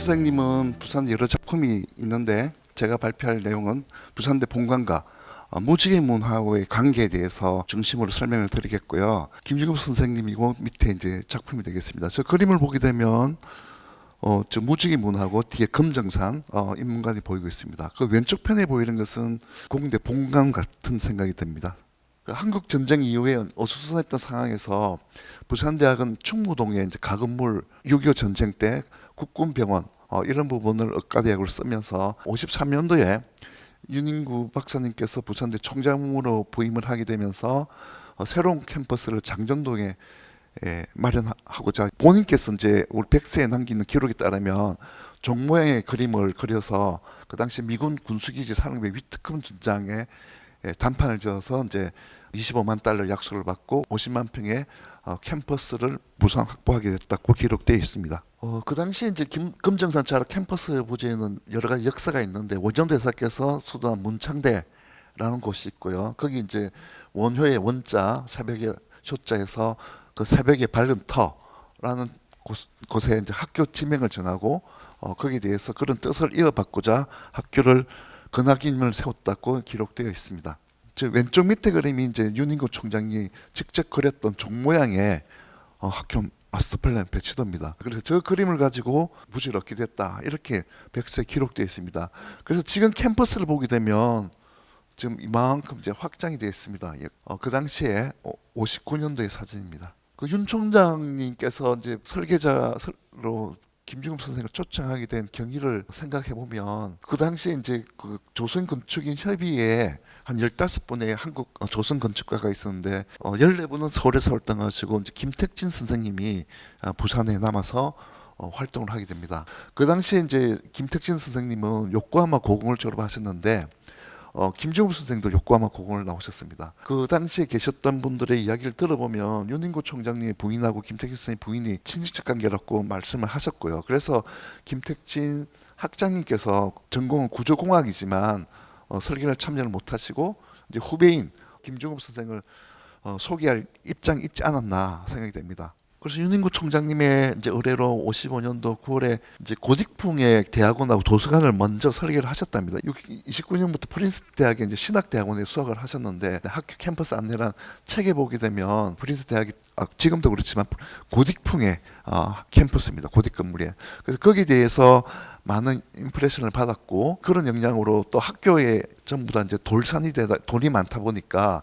선생님은 부산 여러 작품이 있는데 제가 발표할 내용은 부산대 본관과 어, 무지개 문화와의 관계에 대해서 중심으로 설명을 드리겠고요. 김주급 선생님이고 밑에 이제 작품이 되겠습니다. 저 그림을 보게 되면 어, 저 무지개 문하고 뒤에 금정산 어, 인문관이 보이고 있습니다. 그 왼쪽 편에 보이는 것은 공대 본관 같은 생각이 듭니다. 그 한국 전쟁 이후에 어수선했던 상황에서 부산대학은 충무동에 이제 가건물 6.25 전쟁 때 국군병원 어, 이런 부분을 의과대학으로 쓰면서 53년도에 윤인구 박사님께서 부산대 총장으로 부임을 하게 되면서 어, 새로운 캠퍼스를 장전동에 예, 마련하고자 본인께서 이제 우리 백세에 남기는 기록에 따르면 종 모양의 그림을 그려서 그 당시 미군 군수기지 사령부 위트컴 준장에 예, 단판을 지어서 이제 25만 달러 약속을 받고 50만 평의 어, 캠퍼스를 무상 확보하게 됐다고 기록되어 있습니다. 어, 그 당시 이제 김, 금정산 차라 캠퍼스 부지에는 여러 가지 역사가 있는데 원정 대 사께서 수도한 문창대라는 곳이 있고요. 거기 이제 원효의 원자 새벽의 효자에서 그 새벽의 밝은 터라는 곳, 곳에 이제 학교 지명을 정하고 어, 거기에 대해서 그런 뜻을 이어받고자 학교를 근학임을 세웠다고 기록되어 있습니다. 저 왼쪽 밑에 그림이 이제 윤인구 총장이 직접 그렸던 종 모양의 어, 학교 마스터 플랜 배치도입니다. 그래서 저 그림을 가지고 무지를 얻게 됐다 이렇게 백서에 기록되어 있습니다. 그래서 지금 캠퍼스를 보게 되면 지금 이만큼 이제 확장이 되어 있습니다. 예, 어, 그 당시에 59년도의 사진입니다. 그 윤 총장님께서 이제 설계자로 김중엽 선생을 초청하게 된 경위를 생각해 보면 그 당시에 이제 그 조선 건축인 협의회 한 15분의 한국 어, 조선 건축가가 있었는데 어, 14분은 서울에서 활동하시고 이제 김택진 선생님이 어, 부산에 남아서 어, 활동을 하게 됩니다. 그 당시에 이제 김택진 선생님은 요코하마 고공을 졸업하셨는데 어, 김종우 선생도 요코하마 고공을 나오셨습니다. 그 당시에 계셨던 분들의 이야기를 들어보면 윤인구 총장님의 부인하고 김택진 선생님 부인이 친직적 관계라고 말씀을 하셨고요. 그래서 김택진 학장님께서 전공은 구조공학이지만 어, 설계를 참여를 못하시고 이제 후배인 김종욱 선생을 어, 소개할 입장이 있지 않았나 생각이 됩니다. 그래서 윤인구 총장님의 이제 의뢰로 55년도 9월에 이제 고딕풍의 대학원하고 도서관을 먼저 설계를 하셨답니다. 29년부터 프린스 대학에 이제 신학 대학원에 수학을 하셨는데 학교 캠퍼스 안내란 책에 보게 되면 프린스 대학이 아, 지금도 그렇지만 고딕풍의 어, 캠퍼스입니다. 고딕 건물에. 그래서 거기에 대해서 많은 임프레션을 받았고 그런 영향으로 또 학교에 전부 다 이제 돌산이 되다 돌이 많다 보니까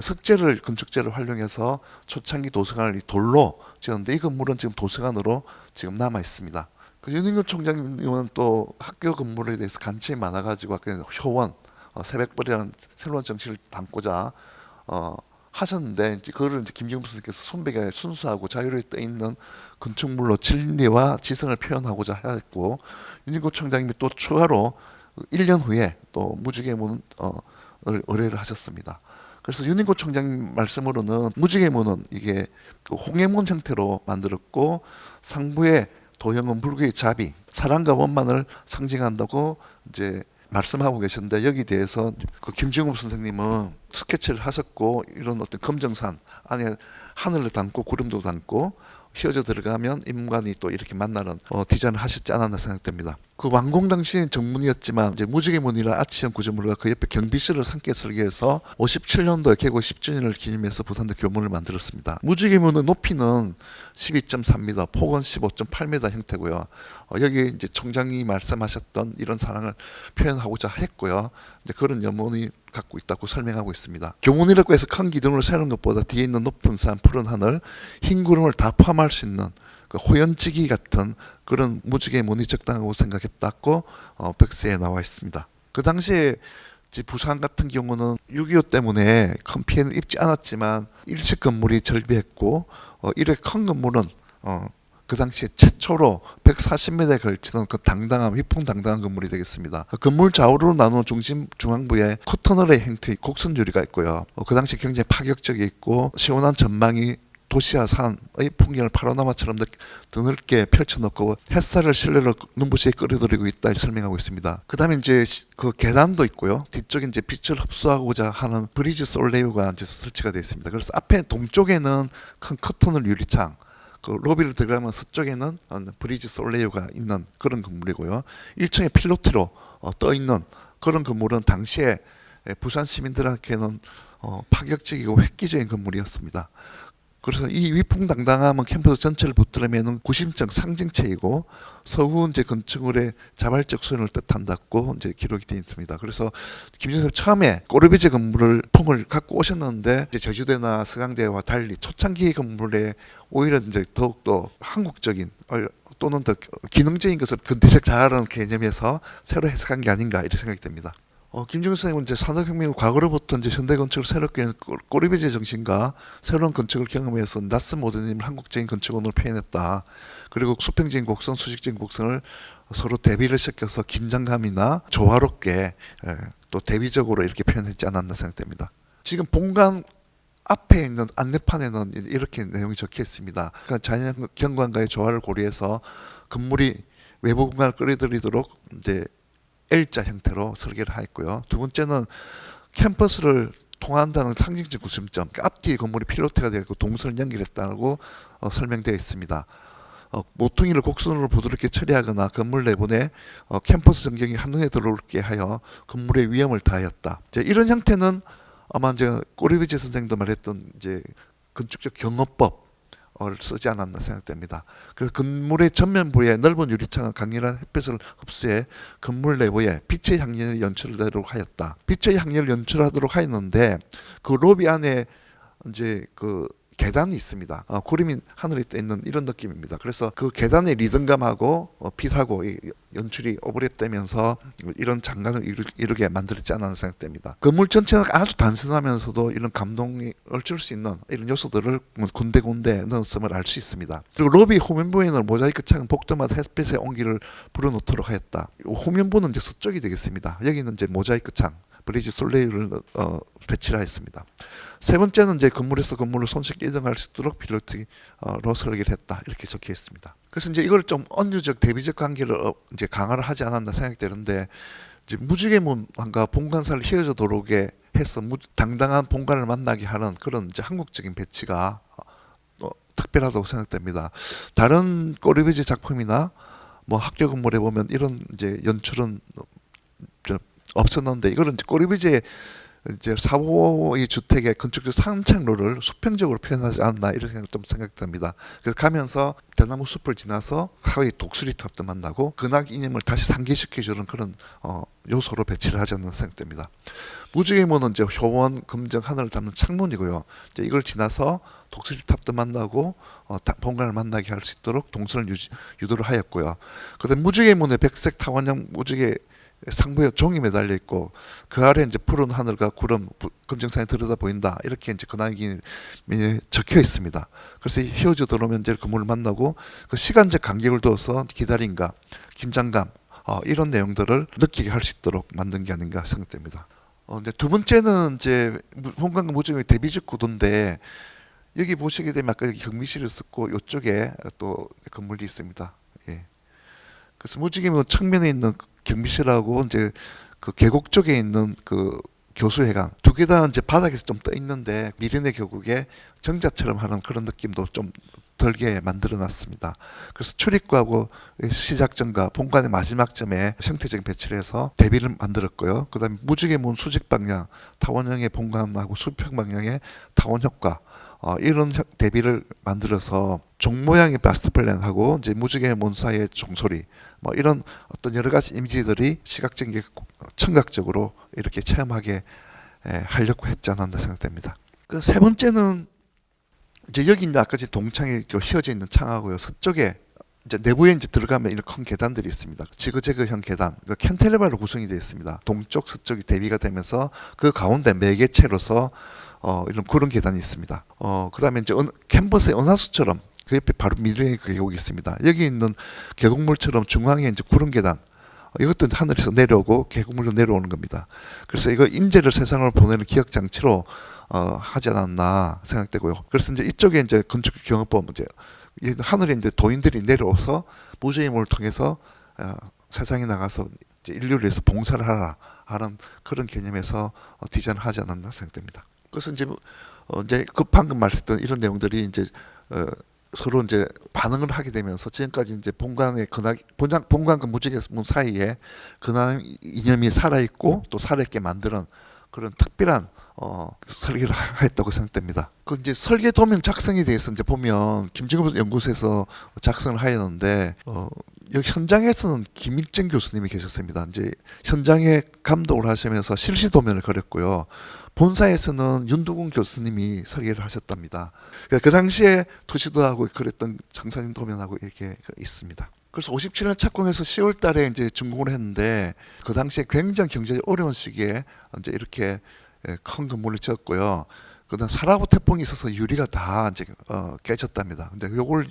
석재를 건축재를 활용해서 초창기 도서관을 이 돌로 지었는데 이 건물은 지금 도서관으로 지금 남아 있습니다. 그 윤인근 총장님은 또 학교 건물에 대해서 관심이 많아가지고 아까 효원 어, 새벽벌이라는 새로운 정치를 담고자 어, 하셨는데 이제 그거를 이제 김경수 선생님께서 손배가 순수하고 자유로이 떠 있는 건축물로 진리와 지성을 표현하고자 했고 윤인구 총장님이 또 추가로 1년 후에 또 무지개문 어, 을 의뢰를 하셨습니다. 그래서 윤인구 총장님 말씀으로는 무지개문은 이게 그 홍해문 형태로 만들었고 상부의 도형은 불교의 자비, 사랑과 원만을 상징한다고 이제 말씀하고 계셨는데 여기 대해서 그 김정욱 선생님은 스케치를 하셨고 이런 어떤 검정산 안에 하늘을 담고 구름도 담고 휘어져 들어가면 인간이 또 이렇게 만나는 어, 디자인을 하셨지 않았나 생각됩니다. 그 완공 당시엔 정문이었지만 이제 무지개문이라 아치형 구조물과 그 옆에 경비실을 함께 설계해서 57년도에 개고 10주년을 기념해서 부산대 교문을 만들었습니다. 무지개문의 높이는 12.3m, 폭은 15.8m 형태고요. 어, 여기 이제 총장이 말씀하셨던 이런 사랑을 표현하고자 했고요. 이제 그런 염원이 갖고 있다고 설명하고 있습니다. 교문이라고 해서 큰 기둥을 세우는 것보다 뒤에 있는 높은 산, 푸른 하늘, 흰 구름을 다 포함할 수 있는 그 호연지기 같은 그런 무지개 문이 적당하고 생각했다고 어, 백세에 나와 있습니다. 그 당시에 부산 같은 경우는 6.25 때문에 큰 피해는 입지 않았지만 일식 건물이 절비했고 어, 이렇게 큰 건물은 어, 그 당시에 최초로 140m에 걸치는 그 당당한 위풍당당한 건물이 되겠습니다. 그 건물 좌우로 나누는 중심 중앙부에 커터널의 형태의 곡선 유리가 있고요. 어, 그 당시 굉장히 파격적이있고 시원한 전망이 도시와 산의 풍경을 파노라마처럼 드넓게 펼쳐놓고 햇살을 실내로 눈부시게 끌어들이고 있다 설명하고 있습니다. 그 다음에 이제 그 계단도 있고요. 뒤쪽에 이제 빛을 흡수하고자 하는 브리지 솔레이가 이제 설치가 되어 있습니다. 그래서 앞에 동쪽에는 큰 커튼을 유리창, 그 로비를 들어가면 서쪽에는 어, 브리지 솔레이오가 있는 그런 건물이고요. 1층에 필로티로 어, 떠 있는 그런 건물은 당시에 에, 부산 시민들에게는 어, 파격적이고 획기적인 건물이었습니다. 그래서 이 위풍당당함은 캠퍼스 전체를 붙들으면 구심적 상징체이고 서구 이제 건축물의 자발적 수준을 뜻한다고 이제 기록이 되어 있습니다. 그래서 김준섭 처음에 꼬르비제 건물을 풍을 갖고 오셨는데 이제 제주대나 서강대와 달리 초창기 건물에 오히려 이제 더욱 더 한국적인 어, 또는 더 기능적인 것을 근대적 자아라는 개념에서 새로 해석한 게 아닌가 이렇게 생각이 됩니다. 어, 김정은 선생님은 이제 산업혁명 과거로부터 이제 현대 건축을 새롭게 꼬- 꼬리비제 정신과 새로운 건축을 경험해서 낯선 모더니즘을 한국적인 건축원으로 표현했다. 그리고 수평적인 곡선, 수직적인 곡선을 서로 대비를 시켜서 긴장감이나 조화롭게 예, 또 대비적으로 이렇게 표현했지 않았나 생각됩니다. 지금 본관 앞에 있는 안내판에는 이렇게 내용이 적혀 있습니다. 그러니까 자연 경관과의 조화를 고려해서 건물이 외부 공간을 끌어들이도록 이제 L자 형태로 설계를 하였고요. 두 번째는 캠퍼스를 통한다는 상징적 구심점, 앞뒤 건물이 필로티가 되어 있고 동선을 연결했다고 어, 설명되어 있습니다. 어, 모퉁이를 곡선으로 부드럽게 처리하거나 건물 내부에 어, 캠퍼스 전경이 한눈에 들어올게 하여 건물의 위험을 다하였다. 이제 이런 형태는 아마 이제 꼬리비지 선생도 말했던 이제 건축적 경어법 을 쓰지 않았나 생각됩니다. 그 건물의 전면부에 넓은 유리창은 강렬한 햇빛을 흡수해 건물 내부에 빛의 향연을 연출하도록 하였다. 빛의 향연을 연출하도록 하였는데 그 로비 안에 이제 그 계단이 있습니다. 어, 구름이 하늘에 떠 있는 이런 느낌입니다. 그래서 그 계단의 리듬감하고 어, 빛하고 이 연출이 오버랩되면서 이런 장관을 이루, 이루게 만들었지 않았나 생각됩니다. 건물 전체는 아주 단순하면서도 이런 감동이 줄수 있는 이런 요소들을 군데군데 넣었음을 알 수 있습니다. 그리고 로비 후면부에는 모자이크 창은 복도마다 햇빛의 온기를 불어넣도록 하였다. 후면부는 이제 서쪽이 되겠습니다. 여기는 이제 모자이크 창, 브리지 솔레이를 어, 배치를 하였습니다. 세 번째는 이제 건물에서 건물로 손쉽게 이동할 수 있도록 필로티로 설계를 했다 이렇게 적혀 있습니다. 그래서 이제 이걸 좀 언유적 대비적 관계를 어, 이제 강화를 하지 않았나 생각이 되는데 이제 무지개문과 본관사를 휘어져 도로게 해서 무, 당당한 본관을 만나게 하는 그런 이제 한국적인 배치가 어, 특별하다고 생각됩니다. 다른 꼬리비지 작품이나 뭐 학교 건물에 보면 이런 이제 연출은 좀 없었는데 이거는 이제 꼬리비지의 이제 사고의 주택의 건축적 상층로를 수평적으로 표현하지 않나 이런 생각 좀 생각됩니다. 그래서 가면서 대나무 숲을 지나서 하위 독수리 탑도 만나고 근학 이념을 다시 상기시켜주는 그런 어, 요소로 배치를 하지 않나 생각됩니다. 무지개문은 이제 효원, 금정, 하늘을 담는 창문이고요. 이제 이걸 지나서 독수리 탑도 만나고 어, 다- 본관을 만나게 할 수 있도록 동선을 유지, 유도를 하였고요. 그다음 무지개문의 백색 타원형 무지개 상부에 종이 매달려 있고 그 아래 이제 푸른 하늘과 구름 부- 금정산이 들여다 보인다 이렇게 이제 근황이 적혀 있습니다. 그래서 히어즈 들어오면 이제 그물을 만나고 그 시간적 간격을 둬서 기다림과 긴장감 어, 이런 내용들을 느끼게 할 수 있도록 만든 게 아닌가 생각됩니다. 어, 이제 두 번째는 이제 홍강과 무정의 대비적 구도인데 여기 보시게 되면 아까 여기 경미실을 썼고 이쪽에 또 건물이 있습니다. 예. 그래서 무지개면 측면에 있는 그 경비실하고 이제 그 계곡 쪽에 있는 그 교수회관 두 개 다 이제 바닥에서 좀 떠 있는데 미련의 계곡에 정자처럼 하는 그런 느낌도 좀 들게 만들어 놨습니다. 그래서 출입구하고 시작점과 본관의 마지막 점에 형태적인 배치를 해서 대비를 만들었고요. 그 다음에 무지개 문 수직 방향, 타원형의 본관하고 수평 방향의 타원 효과 어, 이런 형- 대비를 만들어서 종 모양의 마스터 플랜하고 이제 무지개 문 사이의 종소리 뭐 이런 어떤 여러 가지 이미지들이 시각적인 게 청각적으로 이렇게 체험하게 에, 하려고 했지 않았나 생각됩니다. 그 세 번째는 이제 여기 이제 아까 제 동창이 그 휘어져 있는 창하고요 서쪽에 이제 내부에 이제 들어가면 이런 큰 계단들이 있습니다. 지그재그형 계단, 그 캔텔레바로 구성이 되어 있습니다. 동쪽 서쪽이 대비가 되면서 그 가운데 매개체로서 어, 이런 그런 계단이 있습니다. 어, 그다음에 이제 은, 캔버스의 은하수처럼 그 옆에 바로 미래의 그 계곡이 있습니다. 여기 있는 계곡물처럼 중앙에 이제 구름 계단. 어, 이것도 하늘에서 내려오고 계곡물로 내려오는 겁니다. 그래서 이거 인재를 세상으로 보내는 기억 장치로 어, 하지 않았나 생각되고요. 그래서 이제 이쪽에 이제 건축 경험법 이제 이 하늘에 이제 도인들이 내려와서 무제임을 통해서 어, 세상에 나가서 인류를 위해서 봉사를 하라 하는 그런 개념에서 어, 디자인을 하지 않았나 생각됩니다. 그래서 이제 뭐, 어, 이제 그 방금 말했던 이런 내용들이 이제 어, 서로 이제 반응을 하게 되면서 지금까지 이제 본관의 근학 본관 본관과 무지개문 사이에 근황 이념이 살아 있고 또 살아 있게 만드는 그런 특별한 어, 설계를 하- 했다고 생각됩니다. 그 이제 설계 도면 작성에 대해서 이제 보면 김진급 연구소에서 작성을 하였는데 어, 여기 현장에서는 김일정 교수님이 계셨습니다. 이제 현장에 감독을 하시면서 실시 도면을 그렸고요. 본사에서는 윤두군 교수님이 설계를 하셨답니다. 그, 그 당시에 투시도하고 그랬던 정사진 도면하고 이렇게 있습니다. 그래서 57년 착공해서 10월 달에 이제 준공을 했는데 그 당시에 굉장히 경제가 어려운 시기에 이제 이렇게 예, 큰 건물을 지었고요. 그다음 사라고 태풍이 있어서 유리가 다 이제 어, 깨졌답니다. 근데 요걸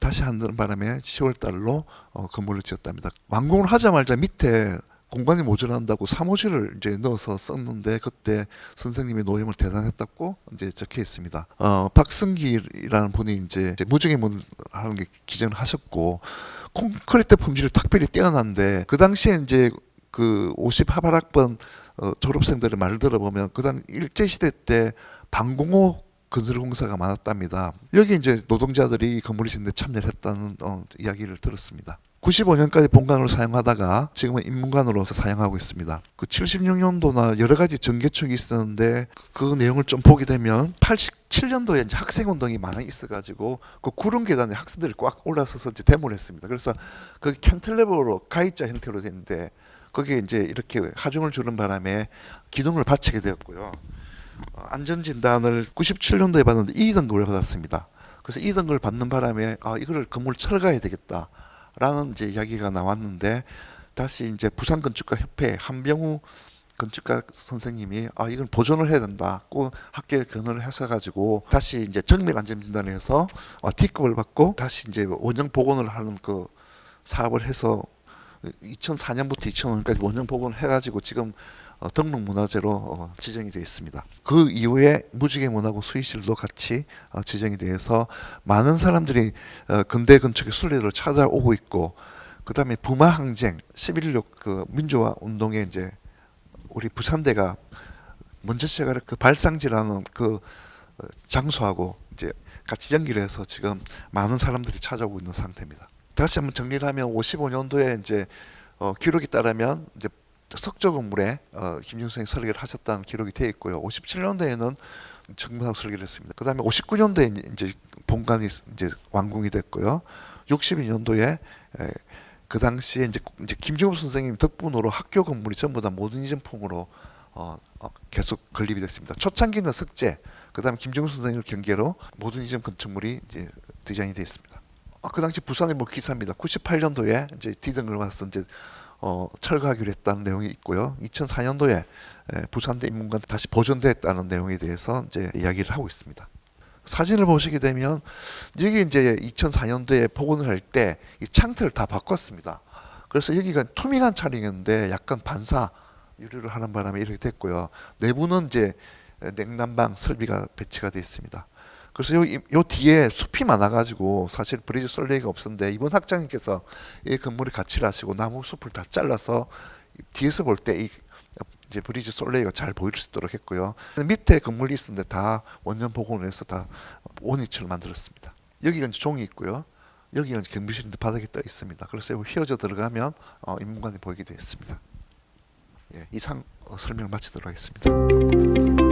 다시 하는 바람에 10월 달로 어, 건물을 지었답니다. 완공을 하자마자 밑에 공간이 모자란다고 사무실을 이제 넣어서 썼는데 그때 선생님의 노임을 대단했다고 이제 적혀 있습니다. 어, 박승기라는 분이 이제 무중의문 하는 게 기증을 하셨고 콘크리트 품질이 특별히 뛰어난데 그 당시에 이제 그 50 하발학번 어, 졸업생들의 말을 들어보면 그당 일제 시대 때 방공호 건설 공사가 많았답니다. 여기 이제 노동자들이 건물을 짓는데 참여를 했다는 어, 이야기를 들었습니다. 95년까지 본관으로 사용하다가 지금은 인문관으로 사용하고 있습니다. 그 76년도나 여러 가지 전개축이 있었는데 그, 그 내용을 좀 보게 되면 87년도에 이제 학생 운동이 많이 있어가지고 그 구름 계단에 학생들이 꽉 올라서서 이제 데모를 했습니다. 그래서 그 캔틀레버로 가이자 형태로 됐는데 거기에 이제 이렇게 하중을 주는 바람에 기둥을 받치게 되었고요. 어, 안전진단을 97년도에 받는데 2등급을 받았습니다. 그래서 2등급을 받는 바람에 아 이거를 건물 철거해야 되겠다 라는 이제 이야기가 나왔는데 다시 이제 부산 건축가 협회 한병우 건축가 선생님이 아 이건 보존을 해야 된다. 꼭 학교에 견해를 하셔 가지고 다시 이제 정밀 안전 진단을 해서 어, D급을 받고 다시 이제 원형 복원을 하는 그 사업을 해서 2004년부터 2005년까지 원형 복원을 해가지고 지금 어, 등록 문화재로 어, 지정이 되어 있습니다. 그 이후에 무지개 문화고 수의실도 같이 어, 지정이 되어서 많은 사람들이 어, 근대 건축의 순례를 찾아오고 있고 그다음에 부마 항쟁 11.16그 민주화 운동에 이제 우리 부산대가 먼저 시작할 그 발상지라는 그 어, 장소하고 이제 같이 연기를 해서 지금 많은 사람들이 찾아오고 있는 상태입니다. 다시 한번 정리를 하면 55년도에 이제 어, 기록에 따르면 이제 석조 건물에 어, 김jun성이 설계를 하셨다는 기록이 되어 있고요. 57년도에는 정문학 설계를 했습니다. 그다음에 59년도에 이제 본관이 이제 완공이 됐고요. 62년도에 에, 그 당시에 이제, 이제 김종우 선생님 덕분으로 학교 건물이 전부 다 모더니즘 폼으로 어, 어, 계속 건립이 됐습니다. 초창기는 석재, 그다음에 김종우 선생님을 경계로 모더니즘 건축물이 이제 디자인이 되어 있습니다. 아, 그 당시 부산의 뭐 기사입니다. 98년도에 이제 D등을 받아서 이제 어, 철거하기로 했다는 내용이 있고요. 2004년도에 에, 부산대 인문관 다시 보존됐다는 내용에 대해서 이제 이야기를 하고 있습니다. 사진을 보시게 되면 여기 이제 2004년도에 복원을 할 때 이 창틀을 다 바꿨습니다. 그래서 여기가 투명한 촬영이었는데 약간 반사 유리를 하는 바람에 이렇게 됐고요. 내부는 이제 냉난방 설비가 배치가 되어 있습니다. 그래서 요, 이- 요 뒤에 숲이 많아가지고 사실 브리지 솔레이가 없었는데 이번 학장님께서 이 건물의 가치를 아시고 나무 숲을 다 잘라서 뒤에서 볼 때 이 이제 브리지 솔레이가 잘 보일 수 있도록 했고요. 밑에 건물이 있었는데 다 원년 복원을 해서 다 원위치를 만들었습니다. 여기가 이제 종이 있고요. 여기가 이제 경비실인데 바닥에 떠 있습니다. 그래서 휘어져 들어가면 어, 인문관이 보이게 되어 있습니다. 예, 이상 어, 설명을 마치도록 하겠습니다.